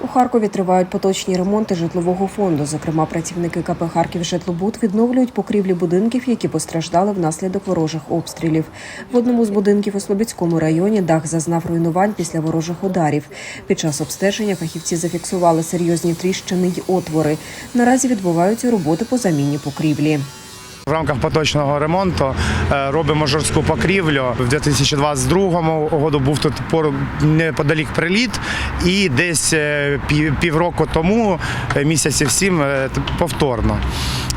У Харкові тривають поточні ремонти житлового фонду. Зокрема, працівники КП Харків Житлобуд відновлюють покрівлі будинків, які постраждали внаслідок ворожих обстрілів. В одному з будинків у Слобідському районі дах зазнав руйнувань після ворожих ударів. Під час обстеження фахівці зафіксували серйозні тріщини й отвори. Наразі відбуваються роботи по заміні покрівлі. В рамках поточного ремонту е, робимо жорстку покрівлю. В 2022 году був тут неподалік приліт, і десь е, півроку тому, е, місяців сім, повторно.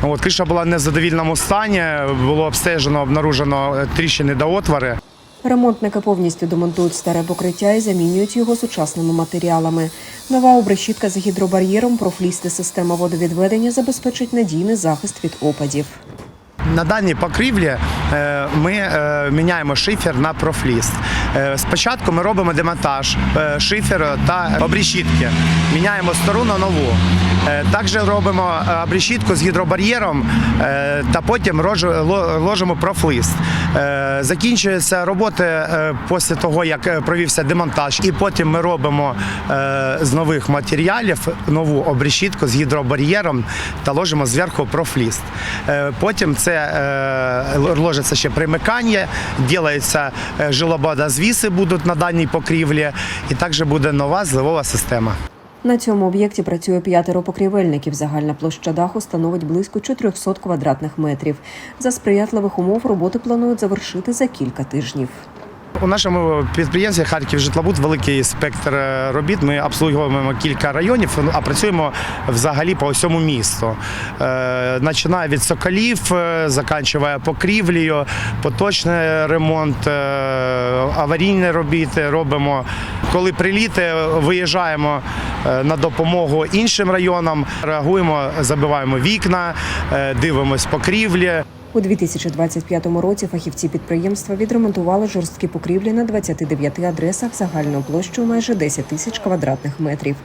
От, криша була в незадовільному стані, було обстежено, обнаружено тріщини та отвори. Ремонтники повністю демонтують старе покриття і замінюють його сучасними матеріалами. Нова обрешітка з гідробар'єром, профлісти система водовідведення забезпечить надійний захист від опадів. На даній покрівлі е, ми е, міняємо шифер на профліст. Е, Спочатку ми робимо демонтаж шиферу та обрішітки. Міняємо стару на нову. Е, Також робимо е, обрішітку з гідробар'єром е, та потім ложимо профліст. Е, Закінчуються роботи е, після того, як е, провівся демонтаж, і потім ми робимо е, з нових матеріалів нову обрішітку з гідробар'єром та ложимо зверху профліст. Е, Потім це е, ложиться ще примикання, ділаються е, жилободозвіси будуть на даній покрівлі, і також буде нова зливова система. На цьому об'єкті працює п'ятеро покрівельників. Загальна площа даху становить близько 400 квадратних метрів. За сприятливих умов роботи планують завершити за кілька тижнів. У нашому підприємстві Харків житлобуд великий спектр е, робіт. Ми обслуговуємо кілька районів, а працюємо взагалі по всьому місту. Е, Починає від соколів, е, покрівлею, поточний ремонт, аварійні робіти робимо. Коли приліти, виїжджаємо на допомогу іншим районам, реагуємо, забиваємо вікна, дивимось покрівлі. У 2025 році фахівці підприємства відремонтували жорсткі покрівлі на 29 адресах загальною площею майже 10 тисяч квадратних метрів.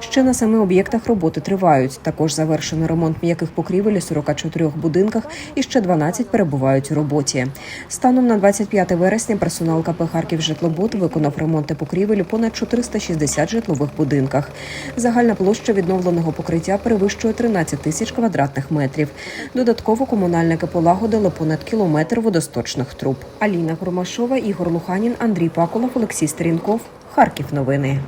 Ще на семи об'єктах роботи тривають. Також завершено ремонт м'яких покрівель у 44 будинках і ще 12 перебувають у роботі. Станом на 25 вересня персонал КП Харків Житлобуд виконав ремонти покрівель у понад 460 житлових будинках. Загальна площа відновленого покриття перевищує 13 тисяч квадратних метрів. Додатково комунальники полагодили понад кілометр водосточних труб. Аліна Громашова, Ігор Луханін, Андрій Паколов, Олексій Стрінков. Харків новини.